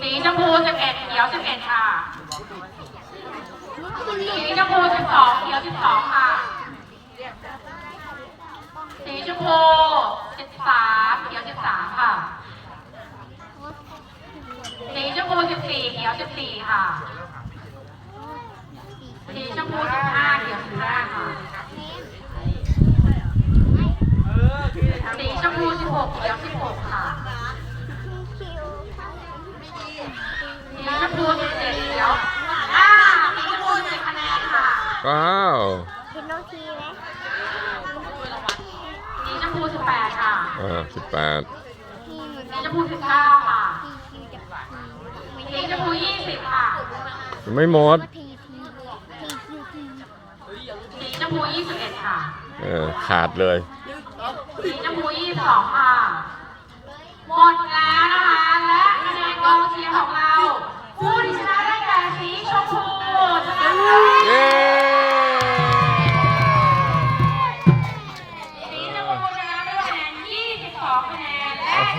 สีชมพูสิบเอ็ดเขียวสิบเอ็ดค่ะ สีชมพูสิบสองเขียวสิบสองค่ะ สีชมพูสิบสามเขียวสิบสามค่ะ สีชมพูสิบสี่เขียวสิบสี่ค่ะ สีชมพูสิบห้าเขียวสิบห้าค่ะ สีชมพูสิบหกเขียวสิบหกค่ะ สีชมพูสิบเจ็ดเขียวอ่าสีชมพูสิบคะแนนค่ะ ว้าวเป็นโนทีไหมสีชมพูสิบแปดค่ะอ่าสิบแปดทีเหมือนสีกันชมพูสิบเก้าค่ะทีคิวจากทีสีชมพูยี่สิบค่ะ ยังไม่หมดทีทีทีคิวทีสีชมพูยี่สิบเอ็ดค่ะ เออขาดเลย สีชมพูยี่สิบสองค่ะ หมดแล้วนะคะ และคะแนนกองเชียร์ของเรา ผู้ที่ชนะได้แก่สีชมพูชนะ โห